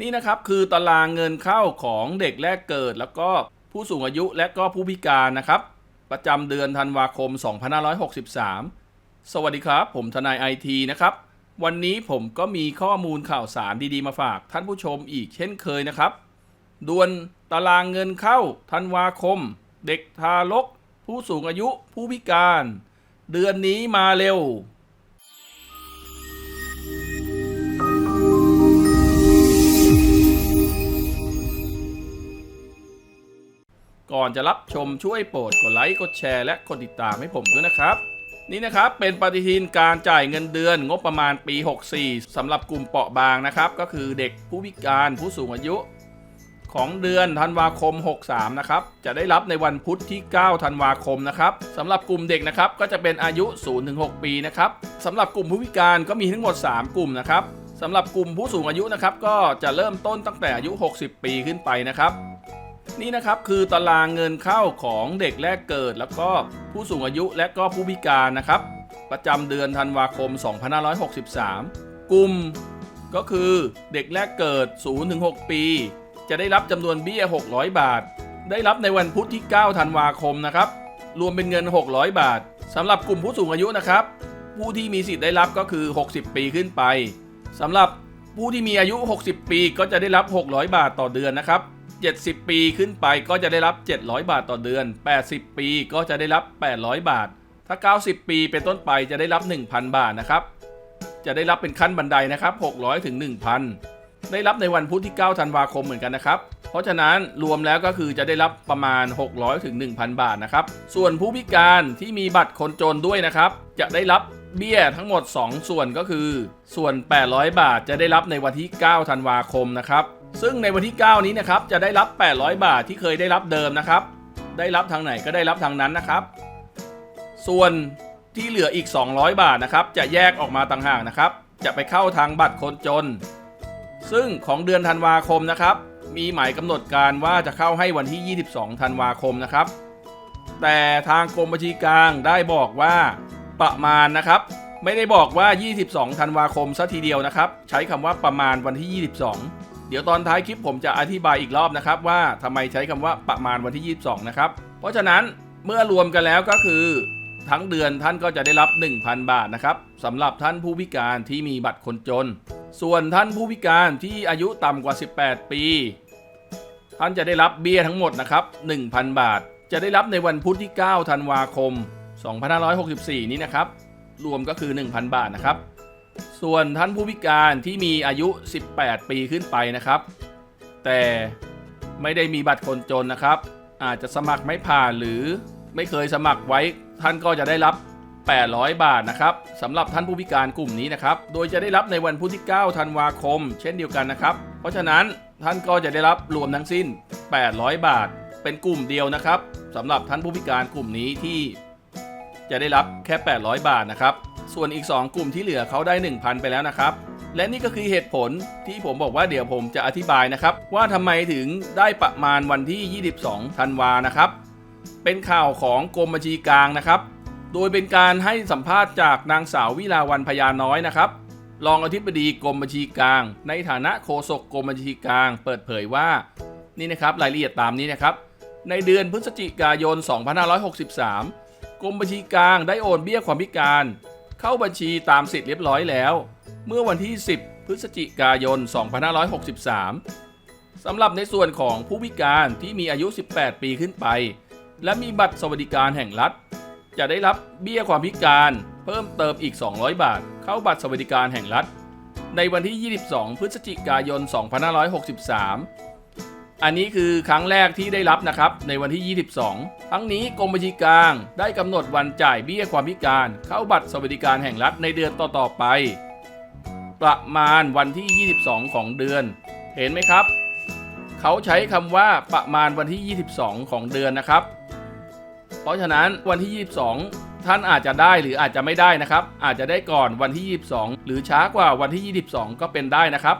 นี่นะครับคือตารางเงินเข้าของเด็กแรกเกิด แล้วก็ผู้สูงอายุและก็ผู้พิการนะครับ ประจำเดือนธันวาคม 2563 สวัสดีครับ ผมทนายไอทีนะครับ วันนี้ผมก็มีข้อมูลข่าวสารดีๆมาฝากท่านผู้ชมอีกเช่นเคยนะครับดวนตารางเงินเข้าธันวาคม เด็กทารก ผู้สูงอายุผู้พิการ เดือนนี้มาเร็ว ก่อนจะรับชมช่วยโปรดกดไลค์กดแชร์และกดติดตามให้ผมด้วยนะครับ นี่นะครับเป็นปฏิทินการจ่ายเงินเดือนงบประมาณปี 64สำหรับกลุ่มเปราะบางนะครับ ก็คือเด็กผู้พิการผู้สูงอายุของเดือนธันวาคม 63 นะครับ จะได้รับในวันพุธที่ 9 ธันวาคมนะครับสำหรับกลุ่มเด็กนะครับ ก็จะเป็นอายุ 0-6 ปีนะครับสำหรับกลุ่มผู้พิการก็มีทั้งหมด 3 กลุ่มนะครับสำหรับกลุ่มผู้สูงอายุนะครับ ก็จะเริ่มต้นตั้งแต่อายุ 60 ปีขึ้นไปนะครับ นี่นะครับคือตารางเงินเข้าของเด็กแรกเกิด แล้วก็ผู้สูงอายุและก็ผู้พิการนะครับ ประจำเดือนธันวาคม 2563 กลุ่มก็คือเด็กแรกเกิด 0-6 ปี จะได้รับจำนวนเบี้ย 600 บาท ได้รับในวันพุธที่ 9 ธันวาคมนะครับ รวมเป็นเงิน 600 บาทสำหรับกลุ่มผู้สูงอายุนะครับ ผู้ที่มีสิทธิ์ได้รับก็คือ 60 ปีขึ้นไปสำหรับผู้ที่มีอายุ 60 ปีก็จะได้รับ 600 บาทต่อเดือนนะครับ 70 ปีขึ้นไปก็จะได้รับ 700 บาทต่อเดือน 80 ปีก็จะได้รับ 800 บาท ถ้า 90 ปีเป็นต้นไปจะได้รับ 1,000 บาทนะครับ จะได้รับเป็นขั้นบันไดนะครับ 600 ถึง 1,000 ได้รับในวันพุธที่ 9 ธันวาคมเหมือนกันนะครับ เพราะฉะนั้นรวมแล้วก็คือจะได้รับประมาณ 600 ถึง 1,000 บาทนะครับ ส่วนผู้พิการที่มีบัตรคนจนด้วยนะครับ จะได้รับเบี้ยทั้งหมด 2 ส่วนก็คือ ส่วน 800 บาทจะได้รับในวันที่ 9 ธันวาคมนะครับ ซึ่งในวันที่ 9 นี้นะครับจะได้รับ 800 บาทที่เคยได้รับเดิมนะครับ ได้รับทางไหนก็ได้รับทางนั้นนะครับ ส่วนที่เหลืออีก 200 บาทนะครับ จะแยกออกมาต่างหากนะครับ จะไปเข้าทางบัตรคนจน ซึ่งของเดือนธันวาคมนะครับ มีหมายกำหนดการว่าจะเข้าให้วันที่ 22 ธันวาคมนะครับ แต่ทางกรมบัญชีกลางได้บอกว่าประมาณนะครับ ไม่ได้บอกว่า 22 ธันวาคมซะทีเดียวนะครับ ใช้คำว่าประมาณวันที่ 22 เดี๋ยวตอนท้ายคลิปผมจะอธิบายอีกรอบนะครับ ว่าทำไมใช้คำว่าประมาณวันที่ 22 นะครับ เพราะฉะนั้นเมื่อรวมกันแล้วก็คือทั้งเดือนท่านก็จะได้รับ 1,000 บาทนะครับสำหรับท่านผู้พิการที่มีบัตรคนจน ส่วนท่านผู้พิการที่อายุต่ำกว่า 18 ปี ท่านจะได้รับเบี้ยทั้งหมดนะครับ 1,000 บาท จะได้รับในวันพุธที่ 9 ธันวาคม 2564 นี้นะครับ รวมก็คือ 1,000 บาทนะครับ ส่วนท่านผู้พิการที่มีอายุ 18 ปีขึ้นไปนะครับ แต่ไม่ได้มีบัตรคนจนนะครับ อาจจะสมัครไม่ผ่านหรือไม่เคยสมัครไว้ ท่านก็จะได้รับ 800 บาทนะครับสำหรับท่านผู้พิการกลุ่มนี้นะครับ โดยจะได้รับในวันพุธที่ 9 ธันวาคม เช่นเดียวกันนะครับ เพราะฉะนั้นท่านก็จะได้รับรวมทั้งสิ้น 800 บาท เป็นกลุ่มเดียวนะครับสำหรับท่านผู้พิการกลุ่มนี้ที่จะได้รับแค่ 800 บาทนะครับ ส่วนอีก 2 กลุ่มที่เหลือเขาได้ 1,000 ไปแล้วนะครับ และนี่ก็คือเหตุผลที่ผมบอกว่าเดี๋ยวผมจะอธิบายนะครับ ว่าทำไมถึงได้ประมาณวันที่ 22 ธันวานะครับ เป็นข่าวของกรมบัญชีกลางนะครับ โดยเป็นการให้สัมภาษณ์จากนางสาววิลาวันพยาน้อยนะครับรองอธิบดีกรมบัญชีกลาง ในฐานะโฆษกกรมบัญชีกลาง เปิดเผยว่านี่นะครับรายละเอียดตามนี้นะครับ ในเดือนพฤศจิกายน 2563 กรมบัญชีกลางได้โอนเบี้ยความพิการ เข้าบัญชีตามสิทธิ์เรียบร้อยแล้ว เมื่อวันที่ 10 พฤศจิกายน 2563 สำหรับในส่วนของผู้พิการที่มีอายุ 18 ปีขึ้นไป และมีบัตรสวัสดิการแห่งรัฐ จะได้รับเบี้ยความพิการเพิ่มเติมอีก 200 บาท เข้าบัตรสวัสดิการแห่งรัฐ ในวันที่ 22 พฤศจิกายน 2563 อันนี้คือครั้งแรกที่ได้รับนะครับ ในวันที่ 22 ทั้งนี้กรมบัญชีกลางได้กำหนดวันจ่ายเบี้ยความพิการ เข้าบัตรสวัสดิการแห่งรัฐในเดือนต่อๆไป ประมาณวันที่ 22 ของเดือน เห็นไหมครับ เขาใช้คำว่าประมาณวันที่ 22 ของเดือนนะครับ เพราะฉะนั้นวันที่ 22 ท่านอาจจะได้หรืออาจจะไม่ได้นะครับ อาจจะได้ก่อนวันที่ 22 หรือช้ากว่าวันที่ 22 ก็เป็นได้นะครับ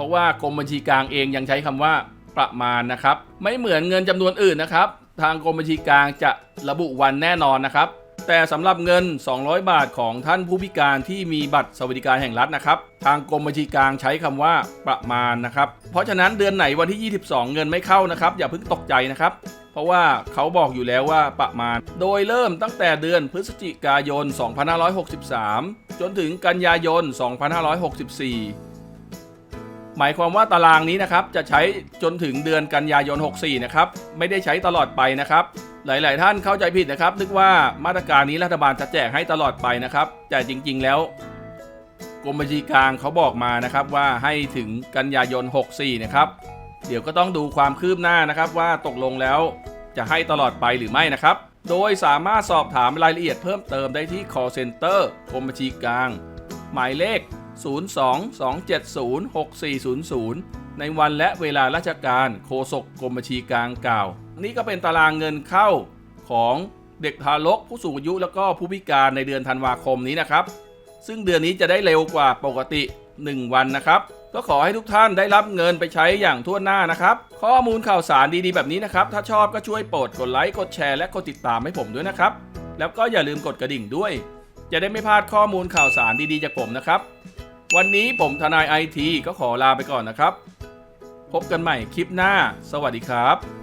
ราะว่ากรมบัญชีกลางเองยังใช้คำว่าประมาณนะครับ ไม่เหมือนเงินจำนวนอื่นนะครับ ทางกรมบัญชีกลางจะระบุวันแน่นอนนะครับ แต่สำหรับเงิน 200 บาทของท่านผู้พิการที่มีบัตรสวัสดิการแห่งรัฐนะครับ ทางกรมบัญชีกลางใช้คำว่าประมาณนะครับ เพราะฉะนั้นเดือนไหนวันที่ 22 เงินไม่เข้านะครับ อย่าเพิ่งตกใจนะครับเพราะว่าเขาบอกอยู่แล้วว่าประมาณ โดยเริ่มตั้งแต่เดือนพฤศจิกายน 2563 จนถึงกันยายน 2564 หมายความว่าตารางนี้นะครับจะใช้จนถึงเดือนกันยายน 64 นะครับ ไม่ได้ใช้ตลอดไปนะครับ หลาย ๆ ท่านเข้าใจผิดนะครับ นึกว่ามาตรการนี้รัฐบาลจะแจกให้ตลอดไปนะครับ แต่จริง ๆ แล้วกรมบัญชีกลางเขาบอกมานะครับว่าให้ถึงกันยายน 64 นะครับ เดี๋ยวก็ต้องดูความคืบหน้านะครับว่าตกลงแล้วจะให้ตลอดไปหรือไม่นะครับ โดยสามารถสอบถามรายละเอียดเพิ่มเติมได้ที่ call center กรมบัญชีกลาง หมายเลข 02-270-6400 ในวันและเวลาราชการโฆษกกรมบัญชีกลางกล่าว นี่ก็เป็นตารางเงินเข้าของเด็กทารกผู้สูงอายุแล้วก็ผู้พิการในเดือนธันวาคมนี้นะครับ ซึ่งเดือนนี้จะได้เร็วกว่าปกติ 1 วันนะครับ ก็ขอให้ทุกท่านได้รับเงินไปใช้อย่างทั่วหน้านะครับ ข้อมูลข่าวสารดีๆแบบนี้นะครับ ถ้าชอบก็ช่วยโปรดกดไลค์กดแชร์และกดติดตามให้ผมด้วยนะครับ แล้วก็อย่าลืมกดกระดิ่งด้วย จะได้ไม่พลาดข้อมูลข่าวสารดีๆจากผมนะครับ วันนี้ผมทนายไอทีก็ขอลาไปก่อนนะครับ พบกันใหม่คลิปหน้า สวัสดีครับ